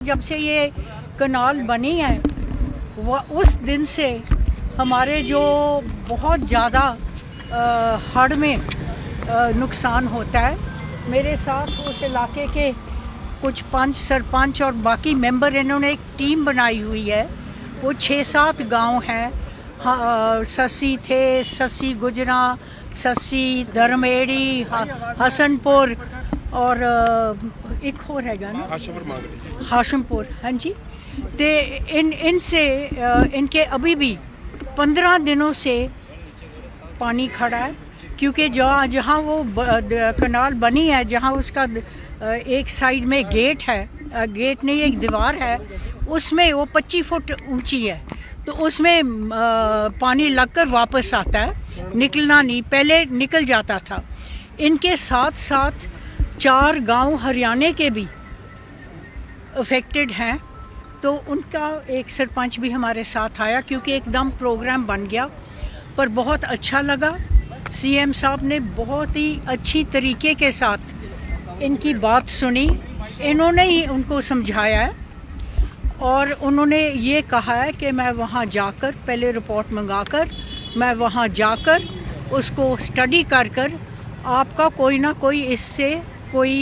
जब से ये कनाल बनी है वह उस दिन से हमारे जो बहुत ज़्यादा हड़ में अ, नुकसान होता है। मेरे साथ उस इलाके के कुछ पंच सरपंच और बाकी मेंबर इन्होंने एक टीम बनाई हुई है। वो छः सात गाँव हैं। हाँ, ससी थे ससी गुजरा ससी धर्मेड़ी हसनपुर और अ, एक और हैगा ना ਆਸ਼ਵਰ ਮੰਗ ਰਹੀ हाशमपुर हाँ जी ते इन इनसे अ, इनके अभी भी पंद्रह दिनों से पानी खड़ा है क्योंकि जहाँ जहाँ वो ब- द- कनाल बनी है जहाँ उसका द- अ, एक साइड में गेट है अ, गेट नहीं एक दीवार है उसमें वो 25 फुट ऊंची है तो उसमें अ, पानी लगकर वापस आता है निकलना नहीं पहले निकल जाता था इनके साथ साथ चार गाँव हरियाणा के भी अफेक्टेड हैं तो उनका एक सरपंच भी हमारे साथ आया क्योंकि एकदम प्रोग्राम बन गया, पर बहुत अच्छा लगा। सीएम साहब ने बहुत ही अच्छी तरीके के साथ इनकी बात सुनी। इन्होंने ही उनको समझाया है और उन्होंने ये कहा है कि मैं वहाँ जाकर, पहले रिपोर्ट मंगाकर, मैं वहाँ जाकर उसको स्टडी कर कर आपका कोई ना कोई इससे कोई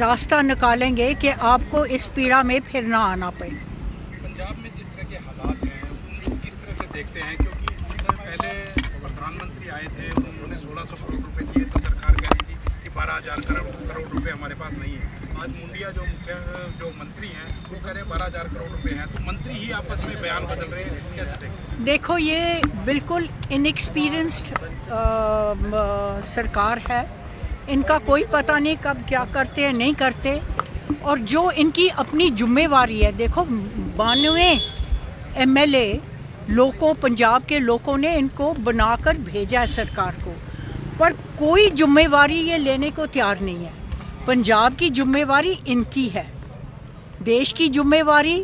रास्ता निकालेंगे कि आपको इस पीड़ा में फिर ना आना पड़े। पंजाब में जिस तरह के हालात हैं उनको किस तरह से देखते हैं? क्योंकि पहले प्रधानमंत्री आए थे उन्होंने सोलह सौ करोड़ रुपए दिए तो सरकार कह रही थी कि 12000 करोड़ करोड़ रुपए हमारे पास नहीं है। आज मुंडिया जो मुख्य जो मंत्री हैं वो कह रहे हैं 12000 करोड़ रुपए हैं। तो मंत्री ही आपस में बयान बदल रहे हैं कैसे देखते हैं? देखो ये बिल्कुल इनएक्सपीरियंस्ड सरकार है। इनका कोई पता नहीं कब क्या करते हैं नहीं करते। और जो इनकी अपनी जिम्मेवारी है, देखो, बानवे एमएलए लोगों, पंजाब के लोगों ने इनको बनाकर भेजा है सरकार को। पर कोई जिम्मेवारी ये लेने को तैयार नहीं है। पंजाब की जिम्मेवारी इनकी है। देश की जिम्मेवारी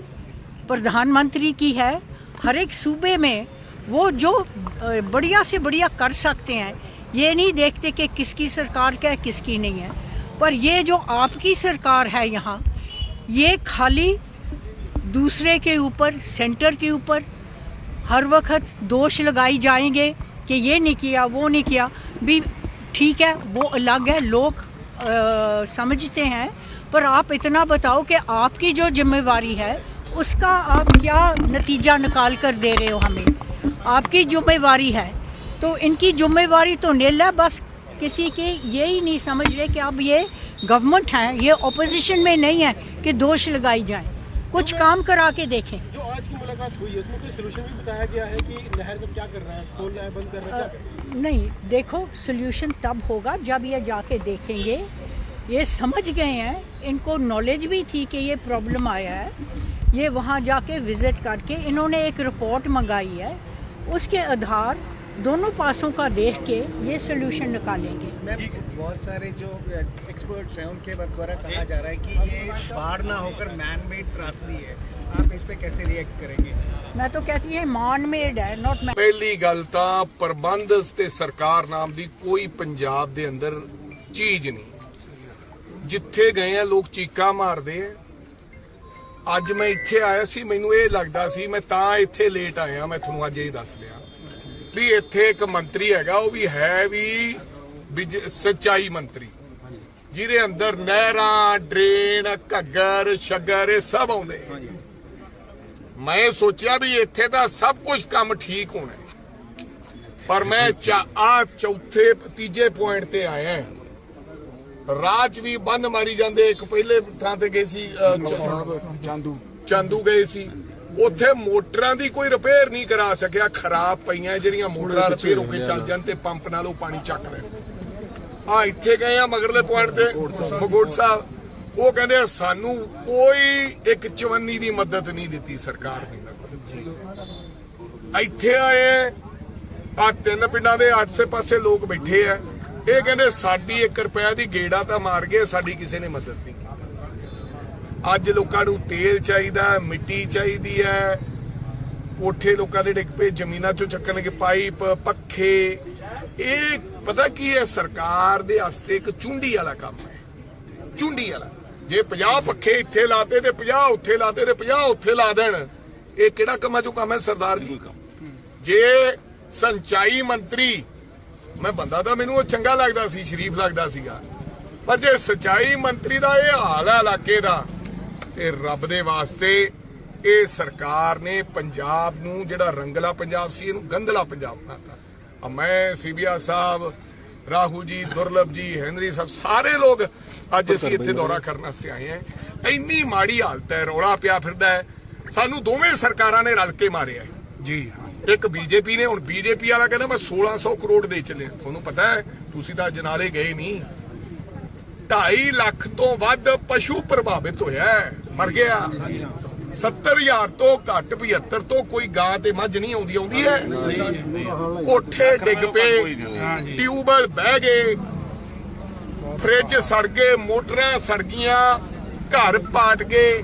प्रधानमंत्री की है। हर एक सूबे में वो जो बढ़िया से बढ़िया कर सकते हैं ये नहीं देखते कि किसकी सरकार क्या है किसकी नहीं है। पर ये जो आपकी सरकार है यहाँ ये खाली दूसरे के ऊपर सेंटर के ऊपर हर वक्त दोष लगाई जाएँगे कि ये नहीं किया वो नहीं किया। भी ठीक है वो अलग है लोग अ, समझते हैं। पर आप इतना बताओ कि आपकी जो जिम्मेवारी है उसका आप क्या नतीजा निकाल कर दे रहे हो हमें? आपकी जिम्मेवारी है तो इनकी जिम्मेवारी तो नील है बस किसी की ये ही नहीं समझ रहे कि अब ये गवर्नमेंट है ये ऑपोजिशन में नहीं है कि दोष लगाई जाए। कुछ काम करा के देखें। जो आज की मुलाकात हुई है उसमें कोई सोल्यूशन भी बताया गया है कि नहर में क्या कर रहा है? खोल रहा है बंद कर रहा है कर रहा है? नहीं देखो सोल्यूशन तब होगा जब ये जाके देखेंगे। ये समझ गए हैं इनको नॉलेज भी थी कि ये प्रॉब्लम आया है। ये वहाँ जाके विज़िट करके इन्होंने एक रिपोर्ट मंगाई है। उसके आधार दोनों पासों का देख के ये सोल्यूशन निकालेंगे मैम बहुत सारे जो एक्सपर्ट्स हैं उनके द्वारा कहा जा रहा है कि ये बाढ़ ना होकर मैन मेड त्रासदी है आप इस पे कैसे रिएक्ट करेंगे मैं तो कहती हूँ मान मेड है नॉट मैन ਪਹਿਲੀ ਗੱਲ ਤਾਂ ਪ੍ਰਬੰਧ ਤੇ ਸਰਕਾਰ ਨਾਮ ਦੀ ਕੋਈ ਪੰਜਾਬ ਦੇ ਅੰਦਰ ਚੀਜ਼ ਨਹੀਂ ਜਿੱਥੇ ਗਏ ਆ ਲੋਕ ਚੀਕਾਂ ਮਾਰਦੇ ਆ ਅੱਜ ਮੈਂ ਇੱਥੇ ਆਇਆ ਸੀ ਮੈਨੂੰ ਇਹ ਲੱਗਦਾ ਸੀ ਮੈਂ ਤਾਂ ਇੱਥੇ ਲੇਟ ਆਇਆ ਮੈਂ ਤੁਹਾਨੂੰ ਅੱਜ ਇਹ ਦੱਸ ਲਿਆ ਵੀ ਇੱਥੇ ਇੱਕ ਮੰਤਰੀ ਹੈਗਾ ਉਹ ਵੀ ਹੈ ਵੀ ਸੱਚਾਈ ਮੰਤਰੀ। ਜਿਹਦੇ ਅੰਦਰ ਨਹਿਰਾਂ ਡਰੇਨ ਘੱਗਰ ਸ਼ੱਗਰ ਇਹ ਸਭ ਆਉਂਦੇ। ਮੈਂ ਸੋਚਿਆ ਵੀ ਇੱਥੇ ਤਾਂ ਸਭ ਕੁਝ ਕੰਮ ਠੀਕ ਹੋਣਾ। ਪਰ ਮੈਂ ਆ ਚੌਥੇ ਤੀਜੇ ਪੁਆਇੰਟ ਤੇ ਆਇਆ 'ਚ ਵੀ ਬੰਦ ਮਾਰੀ ਜਾਂਦੇ ਇੱਕ ਪਹਿਲੇ ਥਾਂ ਤੇ ਗਏ ਸੀ ਚਾਂਦੂ। ਚਾਂਦੂ ਗਏ ਸੀ। ਉੱਥੇ ਮੋਟਰਾਂ ਦੀ ਕੋਈ ਰਿਪੇਅਰ ਨਹੀਂ ਕਰਾ ਸਕਿਆ। ਖਰਾਬ ਪਈਆਂ ਜਿਹੜੀਆਂ ਮੋਟਰਾਂ ਰਿਪੇਅਰ ਹੋ ਕੇ ਚੱਲ ਜਾਣ ਤੇ ਪੰਪ ਨਾਲੋਂ ਪਾਣੀ ਚੱਕ ਲੈਣ ਆ ਇੱਥੇ ਗਏ ਆ ਮਗਰਲੇ ਪੁਆਇੰਟ ਤੇ। ਮਗੋੜ ਸਾਹਿਬ ਉਹ ਕਹਿੰਦੇ ਸਾਨੂੰ ਕੋਈ ਇੱਕ ਚਵੰਨੀ ਦੀ ਮਦਦ ਨਹੀਂ ਦਿੱਤੀ ਸਰਕਾਰ ਨੇ। ਇੱਥੇ ਆਏ ਆ ਤਿੰਨ ਪਿੰਡਾਂ ਦੇ ਆਸੇ ਪਾਸੇ ਲੋਕ ਬੈਠੇ ਆ। ਇਹ ਕਹਿੰਦੇ ਸਾਡੀ 1 ਰੁਪਿਆ ਦੀ ਗੇੜਾ ਤਾਂ ਮਾਰ ਗਏ ਸਾਡੀ ਕਿਸੇ ਨੇ ਮਦਦ ਅੱਜ ਲੋਕਾਂ ਨੂੰ ਤੇਲ ਚਾਹੀਦਾ ਮਿੱਟੀ ਚਾਹੀਦੀ ਹੈ। ਕੋਠੇ ਲੋਕਾਂ ਦੇ ਡਿੱਗ ਪਏ ਜ਼ਮੀਨਾਂ ਚੋਂ ਚੱਕਣਗੇ ਪਾਈਪ ਪੱਖੇ। ਇਹ ਪਤਾ ਕੀ ਹੈ ਸਰਕਾਰ ਦੇ ਵਾਸਤੇ ਇੱਕ ਚੁੰਡੀ ਵਾਲਾ ਕੰਮ ਹੈ। ਚੁੰਡੀ ਵਾਲਾ। ਜੇ 50 ਪੱਖੇ ਇੱਥੇ ਲਾਤੇ ਤੇ 50 ਉੱਥੇ ਲਾਤੇ ਤੇ 50 ਉੱਥੇ ਲਾ ਦੇਣ ਇਹ ਕਿਹੜਾ ਕੰਮਾਂ ਚੋਂ ਕੰਮ ਹੈ ਸਰਦਾਰ ਜੀ? ਜੇ ਸੰਚਾਈ ਮੰਤਰੀ ਮੈਂ ਬੰਦਾ ਤਾਂ ਮੈਨੂੰ ਉਹ ਚੰਗਾ ਲੱਗਦਾ ਸੀ ਸ਼ਰੀਫ ਲੱਗਦਾ ਸੀਗਾ। ਪਰ ਜੇ ਸਿੰਚਾਈ ਮੰਤਰੀ ਦਾ ਇਹ ਹਾਲ ਹੈ ਇਲਾਕੇ ਦਾ ਤੇ ਰੱਬ ਦੇ ਵਾਸਤੇ ਇਹ ਸਰਕਾਰ ਨੇ ਪੰਜਾਬ ਨੂੰ ਜਿਹੜਾ ਰੰਗਲਾ ਪੰਜਾਬ ਸੀ ਇਹਨੂੰ ਗੰਧਲਾ ਪੰਜਾਬ ਬਣਾਤਾ। ਆ ਮੈਂ ਸੀਬੀਆ ਸਾਹਿਬ ਰਾਹੁਲ ਜੀ ਦੁਰਲਭ ਜੀ ਹੈਨਰੀ ਸਾਹਿਬ ਸਾਰੇ ਲੋਕ ਅੱਜ ਅਸੀਂ ਇੱਥੇ ਦੌਰਾ ਕਰਨ ਵਾਸਤੇ ਆਏ ਹਾਂ। ਇੰਨੀ ਮਾੜੀ ਹਾਲਤ ਹੈ ਰੌਲਾ ਪਿਆ ਫਿਰਦਾ ਹੈ। ਸਾਨੂੰ ਦੋਵੇਂ ਸਰਕਾਰਾਂ ਨੇ ਰਲ ਕੇ ਮਾਰਿਆ ਜੀ। ਇੱਕ ਬੀਜੇਪੀ ਨੇ ਹੁਣ ਬੀਜੇਪੀ ਵਾਲਾ ਕਹਿੰਦਾ ਮੈਂ 1600 ਕਰੋੜ ਦੇ ਚੱਲੇ ਤੁਹਾਨੂੰ ਪਤਾ ਹੈ ਤੁਸੀਂ ਤਾਂ ਜਨਾਲੇ ਗਏ ਨਹੀਂ। 2.5 ਲੱਖ ਤੋਂ ਵੱਧ ਪਸ਼ੂ ਪ੍ਰਭਾਵਿਤ ਹੋਇਆ ਹੈ, ਮਰ ਗਿਆ। 70000 ਤੋਂ ਘੱਟ 75 ਤੋਂ ਕੋਈ ਗਾਂ ਤੇ ਮੱਝ ਨਹੀਂ ਆਉਂਦੀ ਆਉਂਦੀ ਹੈ। ਕੋਠੇ ਡਿੱਗ ਪਏ ਟਿਊਬਲ ਬਹਿ ਗਏ। ਫ੍ਰਿਜ ਸੜ ਗਏ, ਮੋਟਰਾਂ ਸੜ ਗਈਆਂ, ਘਰ ਪਾਟ ਗਏ।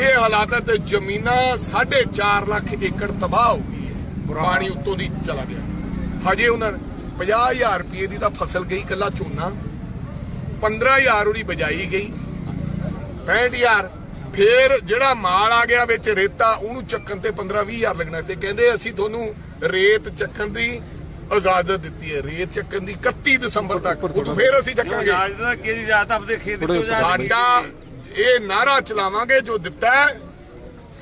ਇਹ ਹਾਲਾਤਾਂ ਤੇ ਜ਼ਮੀਨਾਂ 4.5 ਲੱਖ ਏਕੜ ਤਬਾਹ ਹੋ ਗਈ ਹੈ। ਪਾਣੀ ਉੱਤੋਂ ਦੀ ਚਲਾ ਗਿਆ। ਹਜੇ ਉਹਨਾਂ 50000 ਰੁਪਏ ਦੀ ਤਾਂ ਫਸਲ ਗਈ ਕੱਲਾ ਝੋਨਾ। 15000 ਉਹਦੀ ਬਜਾਈ ਗਈ। 65000 ਫੇਰ ਜਿਹੜਾ ਮਾਲ ਆ ਗਿਆ ਵਿੱਚ ਰੇਤਾ ਉਹਨੂੰ ਚੱਕਣ ਤੇ 15 20000 ਲੱਗਣਾ। ਤੇ ਕਹਿੰਦੇ ਅਸੀਂ ਤੁਹਾਨੂੰ ਰੇਤ ਚੱਕਣ ਦੀ ਇਜਾਜ਼ਤ ਦਿੱਤੀ ਹੈ। ਰੇਤ ਚੱਕਣ ਦੀ 31 ਦਸੰਬਰ ਤੱਕ। ਉਦੋਂ ਫੇਰ ਅਸੀਂ ਚੱਕਾਂਗੇ। ਇਜਾਜ਼ਤ ਦਾ ਕੀ ਇਜਾਜ਼ਤ ਆਪਦੇ ਖੇਤ ਚੋਂ ਜਾ ਸਾਡਾ ਇਹ ਨਾਰਾ ਚਲਾਵਾਂਗੇ ਜੋ ਦਿੱਤਾ ਹੈ।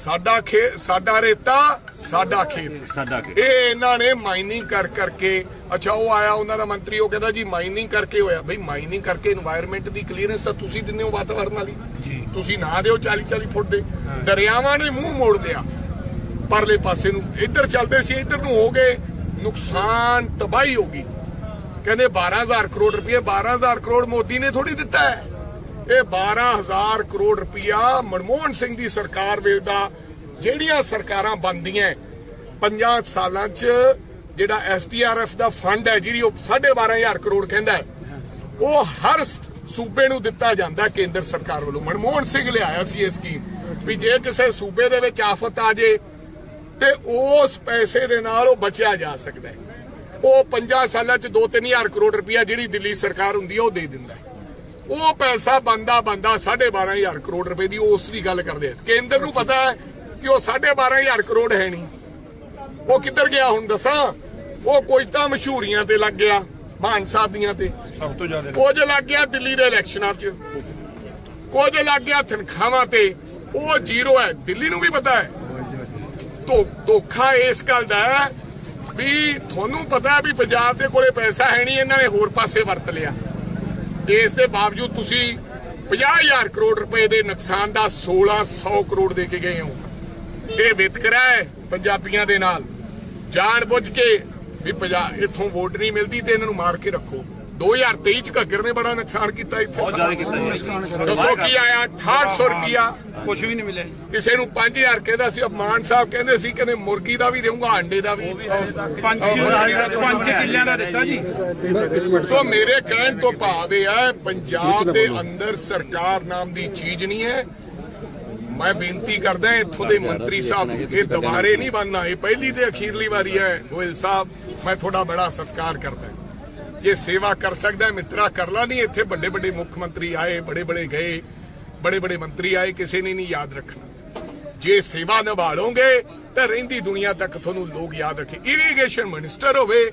ਸਾਡਾ ਖੇ ਸਾਡਾ ਰੇਤਾ ਸਾਡਾ ਖੇਤ। ਸਾਡਾ ਖੇਤ। ਇਹ ਇਹਨਾਂ ਨੇ ਮਾਈਨਿੰਗ ਕਰ ਕਰਕੇ ਅੱਛਾ ਉਹ ਆਇਆ ਉਹਨਾਂ ਦਾ ਮੰਤਰੀ ਉਹ ਕਹਿੰਦਾ ਜੀ ਮਾਈਨਿੰਗ ਕਰਕੇ ਹੋਇਆ। ਬਈ ਮਾਈਨਿੰਗ ਕਰਕੇ এনवायरमेंट ਦੀ ਕਲੀਅਰੈਂਸ ਤਾਂ ਤੁਸੀਂ ਦਿੰਦੇ ਹੋ ਵਾਤਾਵਰਣ ਵਾਲੀ। ਤੁਸੀਂ ਨਾ ਦਿਓ 40 40 ਫੁੱਟ ਦੇ। ਦਰਿਆਵਾਂ ਨੇ ਮੂੰਹ ਮੋੜ ਲਿਆ ਪਰਲੇ ਪਾਸੇ ਨੂੰ। ਇੱਧਰ ਚੱਲਦੇ ਸੀ ਇੱਧਰ ਨੂੰ ਹੋ ਗਏ। ਨੁਕਸਾਨ ਤਬਾਹੀ ਹੋ ਗਈ। ਕਹਿੰਦੇ 12000 ਕਰੋੜ ਰੁਪਏ 12000 ਕਰੋੜ ਮੋਦੀ ਨੇ ਥੋੜੀ ਦਿੱਤਾ ਹੈ। ਇਹ 12000 ਕਰੋੜ ਰੁਪਇਆ ਮਨਮੋਹਨ ਸਿੰਘ ਦੀ ਸਰਕਾਰ ਵੇਲੇ ਦਾ ਜਿਹੜੀਆਂ ਸਰਕਾਰਾਂ ਬਣਦੀਆਂ 50 ਸਾਲਾਂ 'ਚ ਜਿਹੜਾ ਐਸਡੀਆਰਐਫ ਦਾ ਫੰਡ ਹੈ ਜਿਹੜੀ ਉਹ 12500 ਕਰੋੜ ਕਹਿੰਦਾ ਹੈ, ਉਹ ਹਰ ਸੂਬੇ ਨੂੰ ਦਿੱਤਾ ਜਾਂਦਾ ਕੇਂਦਰ ਸਰਕਾਰ ਵੱਲੋਂ। ਮਨਮੋਹਨ ਸਿੰਘ ਲਿਆਇਆ ਸੀ ਇਹ ਸਕੀਮ ਵੀ ਜੇ ਕਿਸੇ ਸੂਬੇ ਦੇ ਵਿੱਚ ਆਫਤ ਆ ਜੇ ਤੇ ਉਸ ਪੈਸੇ ਦੇ ਨਾਲ ਉਹ ਬਚਿਆ ਜਾ ਸਕਦਾ ਹੈ। ਉਹ 50 ਸਾਲਾਂ 'ਚ 2-3000 ਕਰੋੜ ਰੁਪਇਆ ਜਿਹੜੀ ਦਿੱਲੀ ਸਰਕਾਰ ਹੁੰਦੀ ਹੈ, ਉਹ ਦੇ ਦਿੰਦਾ ਉਹ ਪੈਸਾ ਬੰਦਾ ਬੰਦਾ 12500 ਕਰੋੜ ਰੁਪਏ ਦੀ ਉਸ ਦੀ ਗੱਲ ਕਰਦੇ ਆ। ਕੇਂਦਰ ਨੂੰ ਪਤਾ ਹੈ ਕਿ ਉਹ 12500 ਕਰੋੜ ਹੈ ਨਹੀਂ। ਉਹ ਕਿੱਧਰ ਗਿਆ ਹੁਣ ਦੱਸਾਂ? ਉਹ ਕੋਈ ਤਾਂ ਮਸ਼ਹੂਰੀਆਂ ਤੇ ਲੱਗ ਗਿਆ ਮਾਨ ਸਾਹਿਬ ਦੀਆਂ ਤੇ। ਸਭ ਤੋਂ ਜ਼ਿਆਦਾ। ਕੁਝ ਲੱਗ ਗਿਆ ਦਿੱਲੀ ਦੇ ਇਲੈਕਸ਼ਨਾਂ 'ਚ। ਕੁਝ ਲੱਗ ਗਿਆ ਤਨਖਾਹਾਂ ਤੇ। ਉਹ ਜ਼ੀਰੋ ਹੈ ਦਿੱਲੀ ਨੂੰ ਵੀ ਪਤਾ ਹੈ। ਧੋ ਧੋਖਾ ਇਸ ਗੱਲ ਦਾ ਹੈ ਵੀ ਤੁਹਾਨੂੰ ਪਤਾ ਹੈ ਵੀ ਪੰਜਾਬ ਦੇ ਕੋਲੇ ਪੈਸਾ ਹੈ ਨਹੀਂ ਇਹਨਾਂ ਨੇ ਹੋਰ ਪਾਸੇ ਵਰਤ ਲਿਆ। ਇਸ ਦੇ ਬਾਵਜੂਦ ਤੁਸੀਂ 50000 ਕਰੋੜ ਰੁਪਏ ਦੇ ਨੁਕਸਾਨ ਦਾ 1600 ਕਰੋੜ ਦੇ ਕੇ ਗਏ ਹੋ। ਇਹ ਵਿਤਕਰਾ ਹੈ ਪੰਜਾਬੀਆਂ ਦੇ ਨਾਲ। ਜਾਣ ਬੁੱਝ ਕੇ ਵੀ ਪੰਜਾਬ ਇੱਥੋਂ ਵੋਟ ਨਹੀਂ ਮਿਲਦੀ ਤੇ ਇਹਨਾਂ ਨੂੰ ਮਾਰ ਕੇ ਰੱਖੋ। 2023 ਚ ਘੱਗਰ ਨੇ ਬੜਾ ਨੁਕਸਾਨ ਕੀਤਾ ਇੱਥੇ। ਬਹੁਤ ਜ਼ਿਆਦਾ ਕੀਤਾ ਜੀ। ਦੱਸੋ ਕੀ ਆਇਆ? 6800 ਰੁਪਿਆ ਕੁਝ ਵੀ ਨਹੀਂ ਮਿਲਿਆ। ਕਿਸੇ ਨੂੰ 5000 ਕਹਿੰਦਾ ਸੀ ਮਾਨ ਸਾਹਿਬ ਕਹਿੰਦੇ ਸੀ ਕਹਿੰਦੇ ਮੁਰਗੀ ਦਾ ਵੀ ਦੇਊਂਗਾ ਅੰਡੇ ਦਾ ਵੀ। ਪੰਜ ਪੰਜ ਕਿੱਲਿਆਂ ਦਾ ਦਿੱਤਾ ਜੀ। ਸੋ ਮੇਰੇ ਕਹਿਣ ਤੋਂ ਭਾਵ ਇਹ ਹੈ ਪੰਜਾਬ ਦੇ ਅੰਦਰ ਸਰਕਾਰ ਨਾਮ ਦੀ ਚੀਜ਼ ਨਹੀਂ ਹੈ। ਮੈਂ ਬੇਨਤੀ ਕਰਦਾ ਇੱਥੋਂ ਦੇ ਮੰਤਰੀ ਸਾਹਿਬ ਨੂੰ, ਇਹ ਦੁਬਾਰੇ ਨਹੀਂ ਬਣਨਾ। ਇਹ ਪਹਿਲੀ ਤੇ ਅਖੀਰਲੀ ਵਾਰੀ ਹੈ ਗੋਇਲ ਸਾਹਿਬ ਮੈਂ ਤੁਹਾਡਾ ਬੜਾ ਸਤਿਕਾਰ ਕਰਦਾ ਜੇ ਸੇਵਾ ਕਰ ਸਕਦਾ ਮਿੱਤਰਾ ਕਰ ਲਾ ਨਹੀਂ ਇੱਥੇ ਵੱਡੇ ਵੱਡੇ ਮੁੱਖ ਮੰਤਰੀ ਆਏ ਬੜੇ ਬੜੇ ਗਏ ਬੜੇ ਬੜੇ ਮੰਤਰੀ ਆਏ ਕਿਸੇ ਨੇ ਨਹੀਂ ਯਾਦ ਰੱਖਣਾ। ਜੇ ਸੇਵਾ ਨਿਭਾਲੋਗੇ ਤਾਂ ਰਹਿੰਦੀ ਦੁਨੀਆ ਤੱਕ ਤੁਹਾਨੂੰ ਲੋਕ ਯਾਦ ਰੱਖੇ। ਇਰੀਗੇਸ਼ਨ ਮਿਨਿਸਟਰ ਹੋਵੇ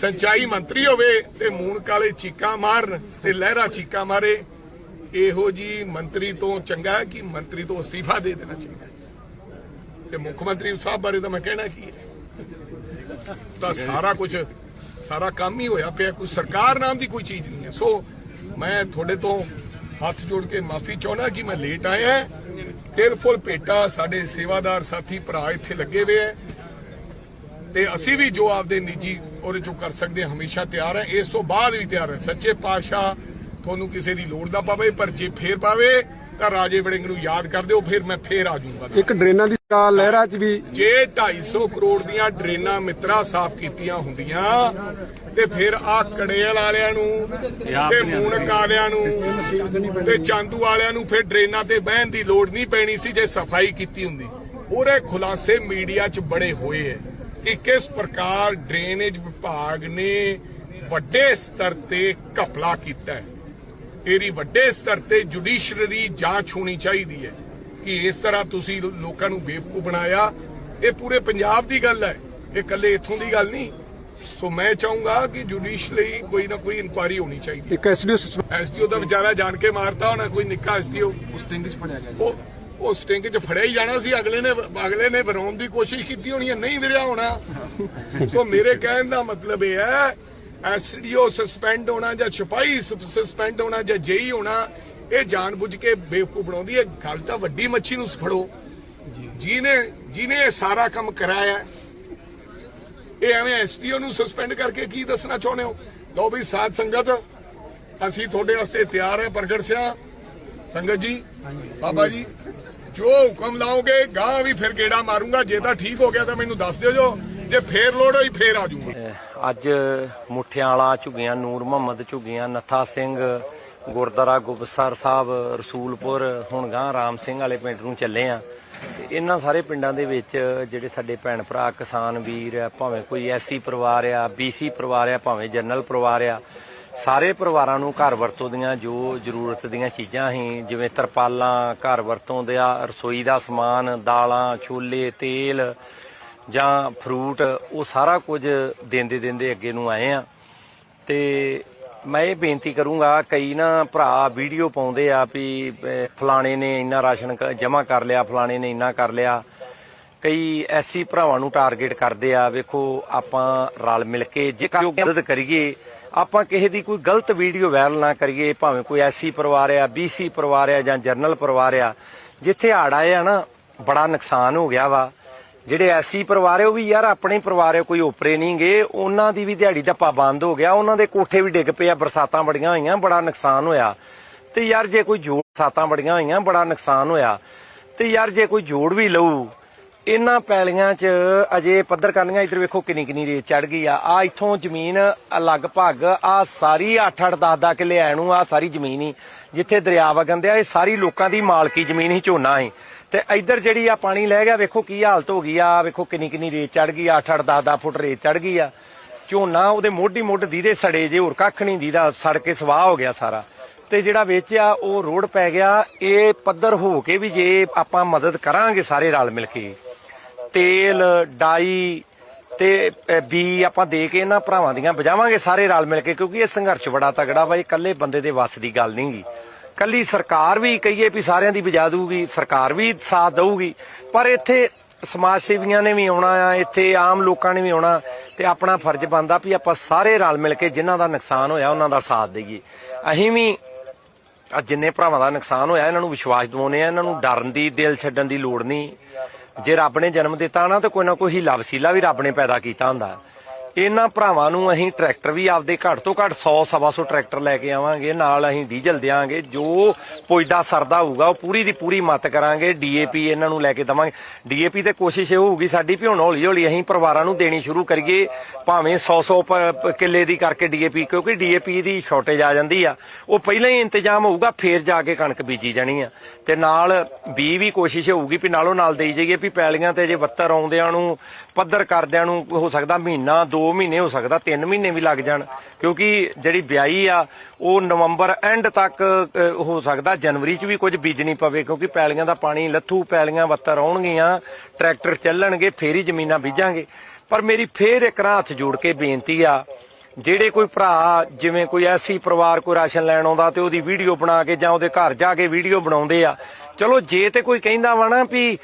ਸਿੰਚਾਈ ਮੰਤਰੀ ਹੋਵੇ ਤੇ ਮੂਣ ਕਾਲੇ ਚੀਕਾਂ ਮਾਰਨ ਤੇ ਲਹਿਰਾ ਚੀਕਾਂ ਮਾਰੇ ਇਹੋ ਜੀ ਮੰਤਰੀ ਤੋਂ ਚੰਗਾ ਕਿ ਮੰਤਰੀ ਤੋਂ ਅਸਤੀਫਾ ਦੇ ਦੇਣਾ ਚਾਹੀਦਾ ਤੇ ਮੁੱਖ ਮੰਤਰੀ ਸਾਹਿਬ ਬਾਰੇ ਤਾਂ ਮੈਂ ਕਹਿਣਾ ਕੀ ਹੈ? ਤਾਂ ਸਾਰਾ ਕੁਝ ਸਾਰਾ ਕੰਮ ਹੀ ਹੋਇਆ ਪਿਆ ਕੋਈ ਸਰਕਾਰ ਨਾਮ ਦੀ ਕੋਈ ਚੀਜ਼ ਨਹੀਂ ਹੈ। ਸੋ ਮੈਂ ਤੁਹਾਡੇ ਤੋਂ ਹੱਥ ਜੋੜ ਕੇ ਮਾਫੀ ਚਾਹੁੰਦਾ ਕਿ ਮੈਂ ਲੇਟ ਆਇਆ ਤਿਲ ਫੁੱਲ ਭੇਟਾ ਸਾਡੇ ਸੇਵਾਦਾਰ ਸਾਥੀ ਭਰਾ ਇੱਥੇ ਲੱਗੇ ਹੋਏ ਹੈ। ਤੇ ਅਸੀਂ ਵੀ ਜੋ ਆਪਦੇ ਨਿੱਜੀ ਉਹਦੇ ਚੋਂ ਕਰ ਸਕਦੇ ਹਾਂ, ਹਮੇਸ਼ਾ ਤਿਆਰ ਹੈ। ਇਸ ਤੋਂ ਬਾਅਦ ਵੀ ਤਿਆਰ ਹੈ। ਸੱਚੇ ਪਾਤਸ਼ਾਹ ਤੁਹਾਨੂੰ ਕਿਸੇ ਦੀ ਲੋੜ ਨਾ ਪਵੇ ਪਰ ਜੇ ਫੇਰ ਪਾਵੇ ਤਾਂ ਰਾਜੇ ਵੜਿੰਗ ਨੂੰ ਯਾਦ ਕਰ ਦਿਓ ਫਿਰ ਮੈਂ ਫੇਰ ਆ ਜਾਊਂਗਾ। ਇੱਕ ਡਰੇਨਾਂ ਦੀ ਲਹਿਰਾ ਚ ਵੀ ਜੇ 250 ਕਰੋੜ ਦੀਆਂ ਡਰੇਨਾਂ ਮਿੱਤਰਾ ਸਾਫ਼ ਕੀਤੀਆਂ ਹੁੰਦੀਆਂ ਤੇ ਫਿਰ ਆ ਕੜੇਲ ਵਾਲਿਆਂ ਨੂੰ ਤੇ ਮੂਨਕ ਵਾਲਿਆਂ ਨੂੰ ਤੇ ਚਾਂਦੂ ਵਾਲਿਆਂ ਨੂੰ ਫਿਰ ਡਰੇਨਾਂ ਤੇ ਬਹਿਣ ਦੀ ਲੋੜ ਨਹੀਂ ਪੈਣੀ ਸੀ ਜੇ ਸਫ਼ਾਈ ਕੀਤੀ ਹੁੰਦੀ। ਉਹਦੇ ਖੁਲਾਸੇ ਮੀਡੀਆ 'ਚ ਬੜੇ ਹੋਏ ਐ ਕਿ ਕਿਸ ਪ੍ਰਕਾਰ ਡਰੇਨੇਜ ਵਿਭਾਗ ਨੇ ਵੱਡੇ ਸਤਰ ਤੇ ਘਪਲਾ ਕੀਤਾ ਹੈ ਇਹਦੀ ਵੱਡੇ ਸਤਰ ਤੇ ਜੁਡੀਸ਼ਰੀ ਜਾਂਚ ਹੋਣੀ ਚਾਹੀਦੀ ਹੈ ਕਿ ਇਸ ਤਰ੍ਹਾਂ ਤੁਸੀਂ ਲੋਕਾਂ ਨੂੰ ਬੇਵਕੂਫ ਬਣਾਇਆ। ਇਹ ਪੂਰੇ ਪੰਜਾਬ ਦੀ ਗੱਲ ਹੈ। ਇਹ ਇਕੱਲੇ ਇੱਥੋਂ ਦੀ ਗੱਲ ਨਹੀਂ। ਸੋ ਮੈਂ ਚਾਹੂੰਗਾ ਕਿ ਜੁਡੀਸ਼ਰੀ ਕੋਈ ਨਾ ਕੋਈ ਇਨਕੁਆਇਰੀ ਹੋਣੀ ਚਾਹੀਦੀ ਇੱਕ ਐਸਡੀਓ ਐਸਡੀਓ ਦਾ ਵਿਚਾਰਾ ਜਾਣ ਕੇ ਮਾਰਤਾ ਹੋਣਾ ਕੋਈ ਨਿੱਕਾ ਐਸਡੀਓ। ਉਸ ਟਿੰਗ ਚ ਫੜਿਆ ਗਿਆ। ਉਹ ਉਹ ਸਟਿੰਗ 'ਚ ਫੜਿਆ ਹੀ ਜਾਣਾ ਸੀ। ਅਗਲੇ ਨੇ ਅਗਲੇ ਨੇ ਵਰਾਉਣ ਦੀ ਕੋਸ਼ਿਸ਼ ਕੀਤੀ ਹੋਣੀ ਹੈ। ਨਹੀਂ ਵਿਰਿਆ ਹੋਣਾ। ਸੋ ਮੇਰੇ ਕਹਿਣ ਦਾ ਮਤਲਬ ਇਹ ਹੈ ਐਸਡੀਓ ਸਸਪੈਂਡ ਹੋਣਾ ਜਾਂ ਸਿਪਾਹੀ ਸਸਪੈਂਡ ਹੋਣਾ ਜਾਂ ਜੇਈ ਹੋਣਾ ਇਹ ਜਾਣਬੁੱਝ ਕੇ ਬੇਵਕੂਫ ਬਣਾਉਂਦੀ ਹੈ। ਗੱਲ ਤਾਂ ਵੱਡੀ ਮੱਛੀ ਨੂੰ ਫੜੋ। ਜਿਹਨੇ ਜਿਹਨੇ ਇਹ ਸਾਰਾ ਕੰਮ ਕਰਾਇਆ ਇਹ ਐਵੇਂ ਐਸਡੀਓ ਨੂੰ ਸਸਪੈਂਡ ਕਰਕੇ ਕੀ ਦੱਸਣਾ ਚਾਹੁੰਦੇ ਹੋ? ਲਓ ਵੀ ਸਾਧ ਸੰਗਤ ਅਸੀਂ ਤੁਹਾਡੇ ਵਾਸਤੇ ਤਿਆਰ ਹੈ ਪ੍ਰਗਟ ਸਿਆ। ਸੰਗਤ ਜੀ ਬਾਬਾ ਜੀ ਜੋ ਹੁਕਮ ਲਾਓਗੇ ਗਾਂ ਵੀ ਫਿਰ ਗੇੜਾ ਮਾਰੂੰਗਾ। ਜੇ ਤਾਂ ਠੀਕ ਹੋ ਗਿਆ ਤਾਂ ਮੈਨੂੰ ਦੱਸ ਦਿਓ ਜੋ। ਜੇ ਫੇਰ ਲੋੜ ਹੋਈ ਫੇਰ ਆ ਅਹ ਅੱਜ ਮੁੱਠਿਆਂ ਵਾਲਾ ਝੁੱਗੀਆਂ, ਨੂਰ ਮੁਹੰਮਦ ਝੁਗੀਆਂ, ਨੱਥਾ ਸਿੰਘ ਗੁਰਦੁਆਰਾ ਗੁਬਸਰ ਸਾਹਿਬ, ਰਸੂਲਪੁਰ, ਹੁਣ ਗਾਂ ਰਾਮ ਸਿੰਘ ਵਾਲੇ ਪਿੰਡ ਨੂੰ ਚੱਲੇ ਆ। ਤੇ ਇਹਨਾਂ ਸਾਰੇ ਪਿੰਡਾਂ ਦੇ ਵਿੱਚ ਜਿਹੜੇ ਸਾਡੇ ਭੈਣ ਭਰਾ, ਕਿਸਾਨ ਵੀਰ ਆ, ਭਾਵੇਂ ਕੋਈ ਐਸਸੀ ਪਰਿਵਾਰ ਆ, ਬੀਸੀ ਪਰਿਵਾਰ ਆ, ਭਾਵੇਂ ਜਨਰਲ ਪਰਿਵਾਰ ਆ, ਸਾਰੇ ਪਰਿਵਾਰਾਂ ਨੂੰ ਘਰ ਵਰਤੋਂ ਦੀਆਂ ਜੋ ਜ਼ਰੂਰਤ ਦੀਆਂ ਚੀਜ਼ਾਂ ਸੀ, ਜਿਵੇਂ ਤਰਪਾਲਾਂ, ਘਰ ਵਰਤੋਂ ਦਾ ਰਸੋਈ ਦਾ ਸਮਾਨ, ਦਾਲਾਂ, ਛੋਲੇ, ਤੇਲ ਜਾਂ ਫਰੂਟ ਉਹ ਸਾਰਾ ਕੁਝ ਦਿੰਦੇ ਦਿੰਦੇ ਅੱਗੇ ਨੂੰ ਆਏ ਆ। ਤੇ ਮੈਂ ਇਹ ਬੇਨਤੀ ਕਰੂੰਗਾ, ਕਈ ਨਾ ਭਰਾ ਵੀਡੀਓ ਪਾਉਂਦੇ ਆ ਵੀ ਫਲਾਣੇ ਨੇ ਇੰਨਾ ਰਾਸ਼ਨ ਜਮ੍ਹਾਂ ਕਰ ਲਿਆ, ਫਲਾਣੇ ਨੇ ਇੰਨਾ ਕਰ ਲਿਆ। ਕਈ ਐਸੀ ਭਰਾਵਾਂ ਨੂੰ ਟਾਰਗੇਟ ਕਰਦੇ ਆ, ਵੇਖੋ, ਆਪਾਂ ਰਲ ਮਿਲ ਕੇ ਜੇ ਮਦਦ ਕਰੀਏ, ਆਪਾਂ ਕਿਸੇ ਦੀ ਕੋਈ ਗਲਤ ਵੀਡੀਓ ਵਾਇਰਲ ਨਾ ਕਰੀਏ, ਭਾਵੇਂ ਕੋਈ ਐਸੀ ਪਰਿਵਾਰ ਆ ਬੀਸੀ ਪਰਿਵਾਰ ਆ ਜਾਂ ਜਰਨਲ ਪਰਿਵਾਰ ਆ, ਜਿੱਥੇ ਹੜ ਆਏ ਆ ਨਾ, ਬੜਾ ਨੁਕਸਾਨ ਹੋ ਗਿਆ ਵਾ। ਜਿਹੜੇ ਐਸੀ ਪਰਿਵਾਰ ਹੈ, ਉਹ ਵੀ ਯਾਰ ਆਪਣੇ ਪਰਿਵਾਰ ਹੈ, ਕੋਈ ਓਪਰੇ ਨਹੀਂ ਗਏ ਉਹਨਾਂ ਦੀ ਵੀ ਦਿਹਾੜੀ ਦਾ ਬੰਦ ਹੋ ਗਿਆ। ਉਹਨਾਂ ਦੇ ਕੋਠੇ ਵੀ ਡਿੱਗ ਪਏ ਆ, ਬਰਸਾਤਾਂ ਬੜੀਆਂ ਹੋਈਆਂ, ਬੜਾ ਨੁਕਸਾਨ ਹੋਇਆ। ਤੇ ਯਾਰ ਜੇ ਕੋਈ ਜੋੜ ਬਰਸਾਤਾਂ ਬੜੀਆਂ ਹੋਈਆਂ, ਬੜਾ ਨੁਕਸਾਨ ਹੋਇਆ। ਤੇ ਯਾਰ ਜੇ ਕੋਈ ਜੋੜ ਵੀ ਲਊ, ਇਹਨਾਂ ਪੈਲੀਆਂ 'ਚ ਅਜੇ ਪੱਧਰ ਕਰਨੀਆਂ, ਇੱਧਰ ਵੇਖੋ ਕਿੰਨੀ ਕਿੰਨੀ ਰੇਤ ਚੜ ਗਈ ਆ। ਆ ਇੱਥੋਂ ਜ਼ਮੀਨ ਲਗਭਗ ਆ ਸਾਰੀ 8-8 10-10 ਕਿੱਲੇ ਐ ਨੂੰ ਆ, ਸਾਰੀ ਜ਼ਮੀਨ ਹੀ। ਜਿੱਥੇ ਦਰਿਆ ਵਗੰਦੇ ਆ ਇਹ ਸਾਰੀ ਲੋਕਾਂ ਦੀ ਮਾਲਕੀ ਜ਼ਮੀਨ ਹੀ ਝੋਨਾ ਹੀ। ਤੇ ਇੱਧਰ ਜਿਹੜੀ ਆ ਪਾਣੀ ਲੈ ਗਿਆ ਵੇਖੋ ਕੀ ਹਾਲਤ ਹੋ ਗਈ ਆ ਵੇਖੋ ਕਿੰਨੀ ਕਿੰਨੀ ਰੇਤ ਚੜ ਗਈ 8-8 10-10 ਫੁੱਟ ਰੇਤ ਚੜ ਗਈ ਆ। ਝੋਨਾ ਉਹਦੇ ਮੋਢੀ ਮੁੱਢ ਦੀਦੇ ਸੜੇ ਜੇ ਹੋਰ ਕੱਖ ਨਹੀਂ ਦੀਦਾ ਸੜ ਕੇ ਸਵਾਹ ਹੋ ਗਿਆ ਸਾਰਾ। ਤੇ ਜਿਹੜਾ ਵੇਚਿਆ ਉਹ ਰੋਡ ਪੈ ਗਿਆ ਇਹ ਪੱਧਰ ਹੋ ਕੇ ਵੀ ਜੇ ਆਪਾਂ ਮਦਦ ਕਰਾਂਗੇ ਸਾਰੇ ਰਲ ਮਿਲ ਕੇ। ਤੇਲ ਡਾਈ ਤੇ ਅ, ਬੀ ਆਪਾਂ ਦੇ ਕੇ ਇਹਨਾਂ ਭਰਾਵਾਂ ਦੀਆਂ ਵਜਾਵਾਂਗੇ ਸਾਰੇ ਰਲ ਮਿਲ ਕੇ ਕਿਉਂਕਿ ਇਹ ਸੰਘਰਸ਼ ਬੜਾ ਤਗੜਾ ਵਾ ਇਹ ਇਕੱਲੇ ਬੰਦੇ ਦੇ ਵੱਸ ਦੀ ਗੱਲ ਨਹੀਂਗੀ ਕੱਲੀ ਸਰਕਾਰ ਵੀ ਕਹੀਏ ਵੀ ਸਾਰਿਆਂ ਦੀ ਵਜਾ ਦਊਗੀ, ਸਰਕਾਰ ਵੀ ਸਾਥ ਦਊਗੀ, ਪਰ ਇੱਥੇ ਸਮਾਜ ਸੇਵੀਆਂ ਨੇ ਵੀ ਆਉਣਾ ਆ, ਇੱਥੇ ਆਮ ਲੋਕਾਂ ਨੇ ਵੀ ਆਉਣਾ, ਤੇ ਆਪਣਾ ਫਰਜ਼ ਬਣਦਾ ਵੀ ਆਪਾਂ ਸਾਰੇ ਰਲ ਮਿਲ ਕੇ ਜਿਨ੍ਹਾਂ ਦਾ ਨੁਕਸਾਨ ਹੋਇਆ ਉਹਨਾਂ ਦਾ ਸਾਥ ਦੇਈਏ। ਅਸੀਂ ਵੀ ਆ ਜਿੰਨੇ ਭਰਾਵਾਂ ਦਾ ਨੁਕਸਾਨ ਹੋਇਆ, ਇਹਨਾਂ ਨੂੰ ਵਿਸ਼ਵਾਸ ਦਿਵਾਉਨੇ ਆ, ਇਹਨਾਂ ਨੂੰ ਡਰਨ ਦੀ, ਦਿਲ ਛੱਡਣ ਦੀ ਲੋੜ ਨਹੀਂ। ਜੇ ਰੱਬ ਨੇ ਜਨਮ ਦਿੱਤਾ ਨਾ, ਤਾਂ ਕੋਈ ਨਾ ਕੋਈ ਹੀਲਾ ਵਸੀਲਾ ਵੀ ਰੱਬ ਨੇ ਪੈਦਾ ਕੀਤਾ ਹੁੰਦਾ। ਇਹਨਾਂ ਭਰਾਵਾਂ ਨੂੰ ਅਸੀਂ ਟਰੈਕਟਰ ਵੀ ਆਪਦੇ ਘੱਟ ਤੋਂ ਘੱਟ 100 ਸਵਾ ਸੌ ਟਰੈਕਟਰ ਲੈ ਕੇ ਆਵਾਂਗੇ, ਨਾਲ ਅਸੀਂ ਡੀਜ਼ਲ ਦੇਵਾਂਗੇ ਜੋ ਪੁੱਜਦਾ ਸਰਦਾ ਹੋਊਗਾ, ਉਹ ਪੂਰੀ ਦੀ ਪੂਰੀ ਮਤ ਕਰਾਂਗੇ, ਡੀਏਪੀ ਇਹਨਾਂ ਨੂੰ ਲੈ ਕੇ ਦਵਾਂਗੇ। ਡੀਏਪੀ ਤੇ ਕੋਸ਼ਿਸ਼ ਇਹ ਹੋਊਗੀ ਸਾਡੀ ਵੀ ਹੁਣ ਹੌਲੀ ਹੌਲੀ ਅਸੀਂ ਪਰਿਵਾਰਾਂ ਨੂੰ ਦੇਣੀ ਸ਼ੁਰੂ ਕਰੀਏ, ਭਾਵੇਂ 100 100 ਕਿੱਲੇ ਦੀ ਕਰਕੇ ਡੀਏਪੀ, ਕਿਉਂਕਿ ਡੀਏਪੀ ਦੀ ਸ਼ਾਰਟੇਜ ਆ ਜਾਂਦੀ ਆ। ਉਹ ਪਹਿਲਾਂ ਹੀ ਇੰਤਜ਼ਾਮ ਹੋਊਗਾ, ਫੇਰ ਜਾ ਕੇ ਕਣਕ ਬੀਜੀ ਜਾਣੀ ਆ। ਤੇ ਨਾਲ ਬੀ ਵੀ ਕੋਸ਼ਿਸ਼ ਹੋਊਗੀ ਵੀ ਨਾਲੋਂ ਨਾਲ ਦੇਈ ਜਾਈਏ ਵੀ ਪੈਲੀਆਂ ਤੇ ਜੇ ਬੱਤਰ ਆਉਂਦਿਆਂ ਨੂੰ, ਪੱਧਰ ਕਰਦਿਆਂ ਨੂੰ ਹੋ ਸਕਦਾ ਮਹੀਨਾ, ਦੋ 2 ਮਹੀਨੇ ਹੋ ਸਕਦਾ 3 ਮਹੀਨੇ ਵੀ ਲੱਗ ਜਾਣ, ਕਿਉਂਕਿ ਜਿਹੜੀ ਵਿਆਹੀ ਆ, ਉਹ ਨਵੰਬਰ ਐਂਡ ਤੱਕ ਹੋ ਸਕਦਾ, ਜਨਵਰੀ 'ਚ ਵੀ ਕੁਝ ਬੀਜਣੀ ਪਵੇ, ਕਿਉਂਕਿ ਪੈਲੀਆਂ ਦਾ ਪਾਣੀ, ਲੱਥੂ ਪੈਲੀਆਂ ਵੱਤਰ ਆਉਣਗੀਆਂ, ਟਰੈਕਟਰ ਚੱਲਣਗੇ, ਫੇਰ ਹੀ ਜ਼ਮੀਨਾਂ ਬੀਜਾਂਗੇ। ਪਰ ਮੇਰੀ ਫੇਰ ਇੱਕ ਰਾਂ ਹੱਥ ਜੋੜ ਕੇ ਬੇਨਤੀ ਆ ਜਿਹੜੇ ਕੋਈ ਭਰਾ ਜਿਵੇਂ ਕੋਈ ਐਸੀ ਪਰਿਵਾਰ ਕੋਈ ਰਾਸ਼ਨ ਲੈਣ ਆਉਂਦਾ ਤੇ ਉਹਦੀ ਵੀਡੀਓ ਬਣਾ ਕੇ ਜਾਂ ਉਹਦੇ ਘਰ ਜਾ ਕੇ ਵੀਡੀਓ ਬਣਾਉਂਦੇ ਆ, ਚਲੋ ਜੇ ਤੇ ਕੋਈ ਕਹਿੰਦਾ ਵਾ ਨਾ ਵੀ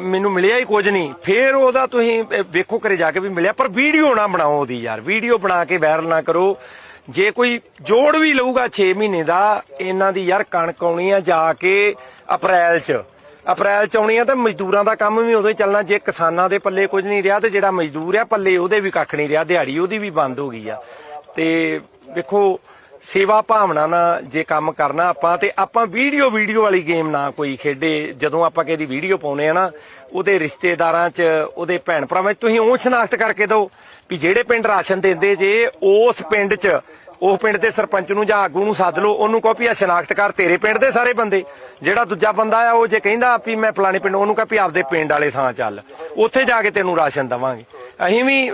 ਮੈਨੂੰ ਮਿਲਿਆ ਹੀ ਕੁਝ ਨਹੀਂ, ਫੇਰ ਉਹਦਾ ਤੁਸੀਂ ਵੇਖੋ ਕਰੇ ਜਾ ਕੇ ਵੀ ਮਿਲਿਆ, ਪਰ ਵੀਡੀਓ ਨਾ ਬਣਾਓ ਉਹਦੀ ਯਾਰ, ਵੀਡੀਓ ਬਣਾ ਕੇ ਵਾਇਰਲ ਨਾ ਕਰੋ। ਜੇ ਕੋਈ ਜੋੜ ਵੀ ਲਊਗਾ 6 ਮਹੀਨੇ ਦਾ, ਇਹਨਾਂ ਦੀ ਯਾਰ ਕਣਕ ਆਉਣੀ ਆ ਜਾ ਕੇ ਅਪ੍ਰੈਲ 'ਚ। ਅਪ੍ਰੈਲ ਚ ਆਉਣੀ ਆ ਤਾਂ ਮਜ਼ਦੂਰਾਂ ਦਾ ਕੰਮ ਵੀ ਉਦੋਂ ਹੀ ਚੱਲਣਾ। ਜੇ ਕਿਸਾਨਾਂ ਦੇ ਪੱਲੇ ਕੁਝ ਨਹੀਂ ਰਿਹਾ ਤੇ ਜਿਹੜਾ ਮਜ਼ਦੂਰ ਆ, ਪੱਲੇ ਉਹਦੇ ਵੀ ਕੱਖ ਨਹੀਂ ਰਿਹਾ, ਦਿਹਾੜੀ ਉਹਦੀ ਵੀ ਬੰਦ ਹੋ ਗਈ ਆ। ਤੇ ਵੇਖੋ, ਸੇਵਾ ਭਾਵਨਾ ਨਾਲ ਜੇ ਕੰਮ ਕਰਨਾ ਆਪਾਂ ਤੇ ਆਪਾਂ ਵੀਡੀਓ ਵੀਡੀਓ ਵਾਲੀ ਗੇਮ ਨਾ ਕੋਈ ਖੇਡੇ। ਜਦੋਂ ਆਪਾਂ ਕਿਸੇ ਦੀ ਵੀਡੀਓ ਪਾਉਨੇ ਆ ਨਾ, ਉਹਦੇ ਰਿਸ਼ਤੇਦਾਰਾਂ 'ਚ, ਉਹਦੇ ਭੈਣ ਭਰਾਵਾਂ 'ਚ ਤੁਸੀਂ ਉਹ ਸ਼ਨਾਖਤ ਕਰਕੇ ਦਿਓ ਵੀ ਜਿਹੜੇ ਪਿੰਡ ਰਾਸ਼ਨ ਦਿੰਦੇ ਜੇ, ਉਸ ਪਿੰਡ 'ਚ ਉਹ ਪਿੰਡ ਦੇ ਸਰਪੰਚ ਨੂੰ ਜਾਂ ਆਗੂ ਨੂੰ ਸੱਦ ਲਓ, ਉਹਨੂੰ ਕਹੋ ਵੀ ਆ ਸ਼ਨਾਖਤ ਤੇਰੇ ਪਿੰਡ ਦੇ ਸਾਰੇ ਬੰਦੇ। ਜਿਹੜਾ ਦੂਜਾ ਬੰਦਾ ਆ, ਉਹ ਜੇ ਕਹਿੰਦਾ ਵੀ ਮੈਂ ਫਲਾਣੇ ਪਿੰਡ, ਉਹਨੂੰ ਕਹ ਵੀ ਆਪਦੇ ਪਿੰਡ ਵਾਲੇ ਥਾਂ ਚੱਲ। ਉੱਥੇ ਜਾ ਕੇ ਤੈਨੂੰ ਰਾਸ਼ਨ ਦਵਾਂਗੇ। ਅਸੀਂ ਵੀ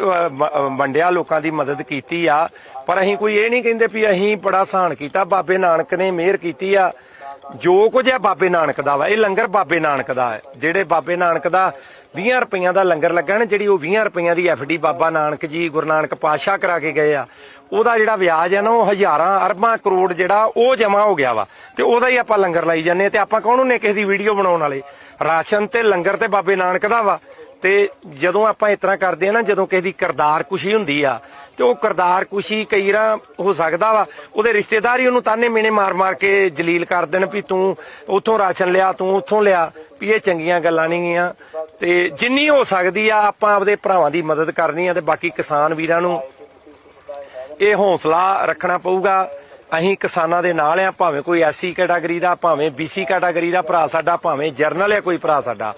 ਵੰਡਿਆ ਲੋਕਾਂ ਦੀ ਮਦਦ ਕੀਤੀ ਆ, ਪਰ ਅਸੀਂ ਕੋਈ ਇਹ ਨਹੀਂ ਕਹਿੰਦੇ ਵੀ ਅਸੀਂ ਬੜਾ ਸਹਾਨ ਕੀਤਾ, ਬਾਬੇ ਨਾਨਕ ਨੇ ਮਿਹਰ ਕੀਤੀ ਆ। ਜੋ ਕੁਝ ਹੈ ਬਾਬੇ ਨਾਨਕ ਦਾ ਵਾ। ਇਹ ਲੰਗਰ ਬਾਬੇ ਨਾਨਕ ਦਾ ਹੈ। ਜਿਹੜੇ ਬਾਬੇ ਨਾਨਕ ਦਾ 20 ਰੁਪਈਆਂ ਦਾ ਲੰਗਰ ਲੱਗਾ ਨਾ, ਜਿਹੜੀ ਉਹ 20 ਰੁਪਈਆਂ ਦੀ ਐਫਡੀ ਬਾਬਾ ਨਾਨਕ ਜੀ, ਗੁਰੂ ਨਾਨਕ ਪਾਤਸ਼ਾਹ ਕਰਾ ਕੇ ਗਏ ਆ, ਉਹਦਾ ਜਿਹੜਾ ਵਿਆਜ ਹੈ ਨਾ, ਉਹ ਹਜ਼ਾਰਾਂ, ਅਰਬਾਂ ਕਰੋੜ ਜਿਹੜਾ ਉਹ ਜਮਾ ਹੋ ਗਿਆ ਵਾ। ਤੇ ਉਹਦਾ ਹੀ ਆਪਾਂ ਲੰਗਰ ਲਾਈ ਜਾਂਦੇ ਤੇ ਆਪਾਂ ਕੌਣ ਹੁੰਨੇ ਕਿਸੇ ਦੀ ਵੀਡੀਓ ਬਣਾਉਣ ਵਾਲੇ? ਰਾਸ਼ਨ ਤੇ ਲੰਗਰ ਤੇ ਬਾਬੇ ਨਾਨਕ ਦਾ ਵਾ। ਤੇ ਜਦੋਂ ਆਪਾਂ ਇਸ ਤਰ੍ਹਾਂ ਕਰਦੇ ਆ ਨਾ, ਜਦੋਂ ਕਿਸੇ ਦੀ ਕਰਦਾਰ ਖੁਸ਼ੀ ਹੁੰਦੀ ਆ ਤੇ ਉਹ ਕਰਦਾਰ ਕੁਸ਼ੀ ਕਈ ਹੋ ਸਕਦਾ ਵਾ। ਉਹਦੇ ਰਿਸ਼ਤੇਦਾਰ ਹੀ ਉਹਨੂੰ ਤਾਨੇ ਮੀਣੇ ਮਾਰ-ਮਾਰ ਕੇ ਜਲੀਲ ਕਰ ਦੇਣ ਵੀ ਤੂੰ ਉੱਥੋਂ ਰਾਸ਼ਨ ਲਿਆ, ਤੂੰ ਉੱਥੋਂ ਲਿਆ ਵੀ ਇਹ ਚੰਗੀਆਂ ਗੱਲਾਂ ਨਹੀਂ ਗੀਆਂ। ਤੇ ਜਿੰਨੀ ਹੋ ਸਕਦੀ ਆ, ਆਪਾਂ ਆਪਦੇ ਭਰਾਵਾਂ ਦੀ ਮਦਦ ਕਰਨੀ ਆ ਤੇ ਬਾਕੀ ਕਿਸਾਨ ਵੀਰਾਂ ਨੂੰ ਇਹ ਹੌਸਲਾ ਰੱਖਣਾ ਪਊਗਾ। ਅਸੀਂ ਕਿਸਾਨਾਂ ਦੇ ਨਾਲ ਆ, ਭਾਵੇਂ ਕੋਈ ਐਸਸੀ ਕੈਟਾਗਰੀ ਦਾ, ਭਾਵੇਂ ਬੀਸੀ ਕੈਟਾਗਰੀ ਦਾ ਭਰਾ ਸਾਡਾ, ਭਾਵੇਂ ਜਰਨਲ ਹੈ ਕੋਈ ਭਰਾ ਸਾਡਾ।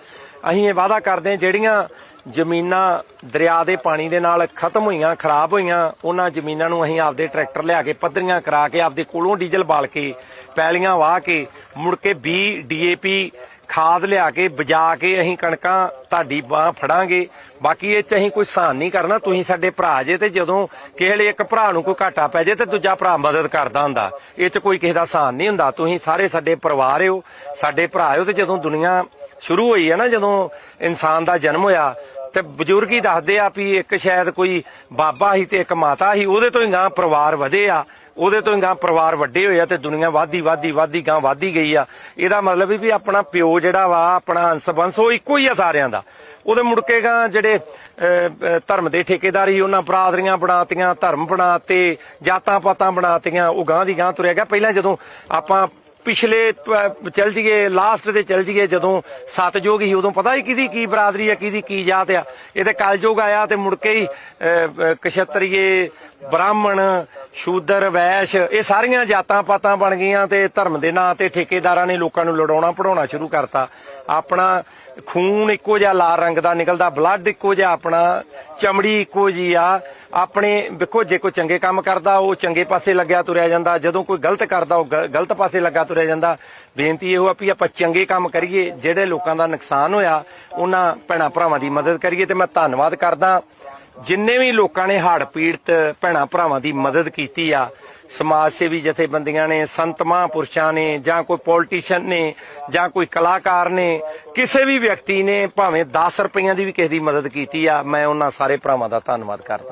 ਅਸੀਂ ਇਹ ਵਾਅਦਾ ਕਰਦੇ ਹਾਂ ਜਿਹੜੀਆਂ ਜ਼ਮੀਨਾਂ ਦਰਿਆ ਦੇ ਪਾਣੀ ਦੇ ਨਾਲ ਖਤਮ ਹੋਈਆਂ, ਖਰਾਬ ਹੋਈਆਂ, ਉਹਨਾਂ ਜ਼ਮੀਨਾਂ ਨੂੰ ਅਸੀਂ ਆਪਦੇ ਟਰੈਕਟਰ ਲਿਆ ਕੇ ਪੱਧਰੀਆਂ ਕਰਾ ਕੇ, ਆਪਦੇ ਕੋਲੋਂ ਡੀਜ਼ਲ ਬਾਲ ਕੇ, ਪੈਲੀਆਂ ਵਾਹ ਕੇ, ਮੁੜ ਕੇ ਬੀ ਡੀਏਪੀ ਖਾਦ ਲਿਆ ਕੇ, ਬਜਾ ਕੇ ਅਸੀਂ ਕਣਕਾਂ ਤੁਹਾਡੀ ਬਾਹ ਫੜਾਂਗੇ। ਬਾਕੀ ਇਹ ਚ ਅਸੀਂ ਕੋਈ ਸਹਾਨ ਨਹੀਂ ਕਰਨਾ, ਤੁਸੀਂ ਸਾਡੇ ਭਰਾ ਜੇ ਤੇ ਜਦੋਂ ਕਿਸੇ ਵੇਲੇ ਇੱਕ ਭਰਾ ਨੂੰ ਕੋਈ ਘਾਟਾ ਪੈ ਜੇ ਤੇ ਦੂਜਾ ਭਰਾ ਮਦਦ ਕਰਦਾ ਹੁੰਦਾ। ਇਹ ਚ ਕੋਈ ਕਿਸੇ ਦਾ ਸਹਾਨ ਨਹੀਂ ਹੁੰਦਾ। ਤੁਸੀਂ ਸਾਰੇ ਸਾਡੇ ਪਰਿਵਾਰ ਹੋ, ਸਾਡੇ ਭਰਾ ਹੋ ਤੇ ਜਦੋਂ ਦੁਨੀਆ ਸ਼ੁਰੂ ਹੋਈ ਹੈ ਨਾ, ਜਦੋਂ ਇਨਸਾਨ ਦਾ ਜਨਮ ਹੋਇਆ ਤੇ ਬਜ਼ੁਰਗ ਹੀ ਦੱਸਦੇ ਆ ਵੀ ਇੱਕ ਸ਼ਾਇਦ ਕੋਈ ਬਾਬਾ ਸੀ ਤੇ ਇੱਕ ਮਾਤਾ ਸੀ ਉਹਦੇ ਤੋਂ ਹੀ ਗਾਂ ਪਰਿਵਾਰ ਵਧੇ ਆ ਉਹਦੇ ਤੋਂ ਹੀ ਗਾਂ ਪਰਿਵਾਰ ਵੱਡੇ ਹੋਏ ਆ ਤੇ ਦੁਨੀਆ ਵਾਧੀ ਵਾਧੀ ਵਾਧੀ ਗਾਂ ਵਾਧੀ ਗਈ ਆ। ਇਹਦਾ ਮਤਲਬ ਵੀ ਆਪਣਾ ਪਿਓ ਜਿਹੜਾ ਵਾ ਆਪਣਾ ਅੰਸ਼ ਬੰਸ ਉਹ ਇੱਕੋ ਹੀ ਆ ਸਾਰਿਆਂ ਦਾ। ਉਹਦੇ ਮੁੜ ਕੇ ਗਾਂ ਜਿਹੜੇ ਅਹ, ਧਰਮ ਦੇ ਠੇਕੇਦਾਰ ਸੀ ਉਹਨਾਂ ਬਰਾਦਰੀਆਂ ਬਣਾਤੀਆਂ ਧਰਮ ਬਣਾਤੇ ਜਾਤਾਂ ਪਾਤਾਂ ਬਣਾਤੀਆਂ ਉਹ ਗਾਂ ਦੀ ਗਾਂ ਤੁਰਿਆ ਗਿਆ। ਪਹਿਲਾਂ ਜਦੋਂ ਆਪਾਂ ਪਿਛਲੇ ਪ- ਚੱਲ ਜੀਏ ਲਾਸਟ ਤੇ ਚੱਲ ਜੀਏ ਜਦੋਂ ਸਤਜੋਗ ਸੀ ਉਦੋਂ ਪਤਾ ਹੀ ਕਿਹਦੀ ਕੀ ਬਰਾਦਰੀ ਆ ਕਿਹਦੀ ਕੀ ਜਾਤ ਆ। ਇਹ ਤੇ ਕਲਯੁਗ ਆਇਆ ਤੇ ਮੁੜ ਕੇ ਹੀ ਅਹ, ਕਸ਼ਤਰੀਏ ਬ੍ਰਾਹਮਣ ਸ਼ੂਦਰ ਵੈਸ਼ ਇਹ ਸਾਰੀਆਂ ਜਾਤਾਂ ਪਾਤਾਂ ਬਣ ਗਈਆਂ ਤੇ ਧਰਮ ਦੇ ਨਾਂ ਤੇ ਠੇਕੇਦਾਰਾਂ ਨੇ ਲੋਕਾਂ ਨੂੰ ਲੜਾਉਣਾ ਪੜਾਉਣਾ ਸ਼ੁਰੂ ਕਰਤਾ। ਆਪਣਾ ਖੂਨ ਇੱਕੋ ਜਿਹਾ ਲਾਲ ਰੰਗ ਦਾ ਨਿਕਲਦਾ ਬਲੱਡ ਇੱਕੋ ਜਿਹਾ ਆਪਣਾ, ਚਮੜੀ ਇੱਕੋ ਜੀ ਆ। ਆਪਣੇ ਵੇਖੋ, ਜੇ ਕੋਈ ਚੰਗੇ ਕੰਮ ਕਰਦਾ, ਉਹ ਚੰਗੇ ਪਾਸੇ ਲੱਗਿਆ ਤੁਰਿਆ ਜਾਂਦਾ। ਜਦੋਂ ਕੋਈ ਗਲਤ ਕਰਦਾ, ਉਹ ਗਲਤ ਪਾਸੇ ਲੱਗਾ ਤੁਰਿਆ ਜਾਂਦਾ। ਬੇਨਤੀ ਇਹੋ ਆ ਵੀ ਆਪਾਂ ਚੰਗੇ ਕੰਮ ਕਰੀਏ, ਜਿਹੜੇ ਲੋਕਾਂ ਦਾ ਨੁਕਸਾਨ ਹੋਇਆ, ਉਹਨਾਂ ਭੈਣਾਂ ਭਰਾਵਾਂ ਦੀ ਮਦਦ ਕਰੀਏ ਤੇ ਮੈਂ ਧੰਨਵਾਦ ਕਰਦਾ। ਜਿੰਨੇ ਵੀ ਲੋਕਾਂ ਨੇ ਹੜ੍ਹ ਪੀੜਤ ਭੈਣਾਂ ਭਰਾਵਾਂ ਦੀ ਮਦਦ ਕੀਤੀ ਆ ਸਮਾਜ ਸੇਵੀ ਜਥੇਬੰਦੀਆਂ ਨੇ, ਸੰਤ ਮਹਾਂਪੁਰਸ਼ਾਂ ਨੇ, ਜਾਂ ਕੋਈ ਪੋਲੀਟੀਸ਼ੀਅਨ ਨੇ, ਜਾਂ ਕੋਈ ਕਲਾਕਾਰ ਨੇ, ਕਿਸੇ ਵੀ ਵਿਅਕਤੀ ਨੇ ਭਾਵੇਂ 10 ਰੁਪਈਆਂ ਦੀ ਵੀ ਕਿਸੇ ਦੀ ਮਦਦ ਕੀਤੀ ਆ, ਮੈਂ ਉਹਨਾਂ ਸਾਰੇ ਭਰਾਵਾਂ ਦਾ ਧੰਨਵਾਦ ਕਰਦਾ।